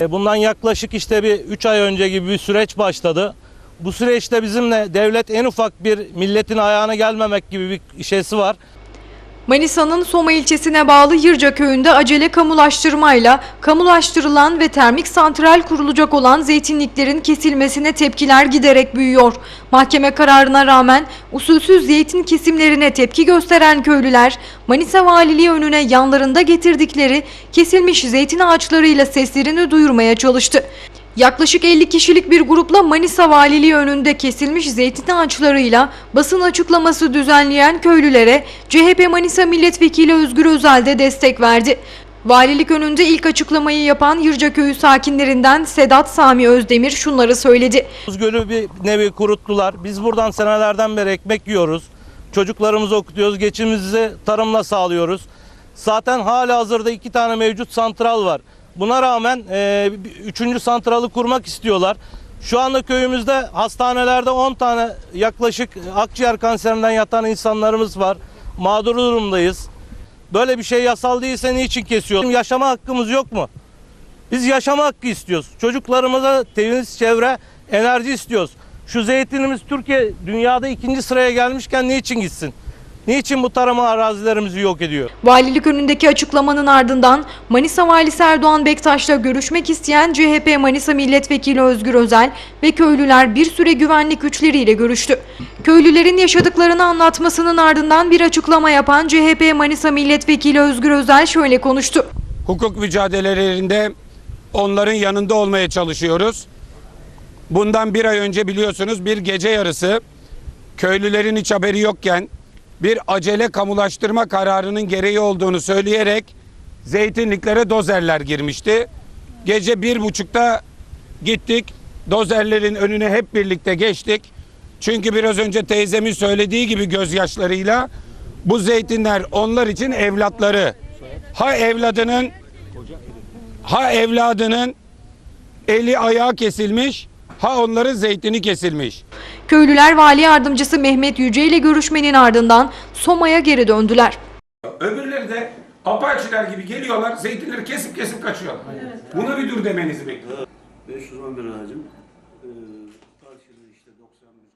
E, Bundan yaklaşık işte bir 3 ay önce gibi bir süreç başladı. Bu süreçte bizimle devlet en ufak bir milletin ayağına gelmemek gibi bir şeysi var. Manisa'nın Soma ilçesine bağlı Yırca köyünde acele kamulaştırmayla kamulaştırılan ve termik santral kurulacak olan zeytinliklerin kesilmesine tepkiler giderek büyüyor. Mahkeme kararına rağmen usulsüz zeytin kesimlerine tepki gösteren köylüler Manisa Valiliği önüne yanlarında getirdikleri kesilmiş zeytin ağaçlarıyla seslerini duyurmaya çalıştı. Yaklaşık 50 kişilik bir grupla Manisa Valiliği önünde kesilmiş zeytin ağaçlarıyla basın açıklaması düzenleyen köylülere CHP Manisa Milletvekili Özgür Özel de destek verdi. Valilik önünde ilk açıklamayı yapan Yırca Köyü sakinlerinden Sedat Sami Özdemir şunları söyledi. Gölü bir nevi kuruttular. Biz buradan senelerden beri ekmek yiyoruz. Çocuklarımızı okutuyoruz. Geçimimizi tarımla sağlıyoruz. Zaten hala hazırda iki tane mevcut santral var. Buna rağmen e, üçüncü santralı kurmak istiyorlar. Şu anda köyümüzde hastanelerde 10 tane yaklaşık akciğer kanserinden yatan insanlarımız var. Mağdur durumdayız. Böyle bir şey yasal değilse niçin kesiyor? Yaşama hakkımız yok mu? Biz yaşama hakkı istiyoruz. Çocuklarımıza temiz çevre, enerji istiyoruz. Şu zeytinimiz Türkiye dünyada ikinci sıraya gelmişken niçin gitsin? Niçin bu tarama arazilerimizi yok ediyor? Valilik önündeki açıklamanın ardından Manisa Valisi Erdoğan Bektaş'la görüşmek isteyen CHP Manisa Milletvekili Özgür Özel ve köylüler bir süre güvenlik güçleriyle görüştü. Köylülerin yaşadıklarını anlatmasının ardından bir açıklama yapan CHP Manisa Milletvekili Özgür Özel şöyle konuştu. hukuk mücadelelerinde onların yanında olmaya çalışıyoruz. Bundan bir ay önce biliyorsunuz bir gece yarısı köylülerin hiç haberi yokken bir acele kamulaştırma kararının gereği olduğunu söyleyerek zeytinliklere dozerler girmişti. Gece bir buçukta gittik dozerlerin önüne hep birlikte geçtik. Çünkü biraz önce teyzemin söylediği gibi gözyaşlarıyla bu zeytinler onlar için evlatları. Ha evladının ha evladının eli ayağı kesilmiş ha onların zeytini kesilmiş. Köylüler vali yardımcısı Mehmet Yüce ile görüşmenin ardından Soma'ya geri döndüler. Öbürleri de apaçiler gibi geliyorlar, zeytinleri kesip kesip kaçıyorlar. Evet. Buna bir dur demenizi bekliyorum. 511 ağacım. Ee, işte 91.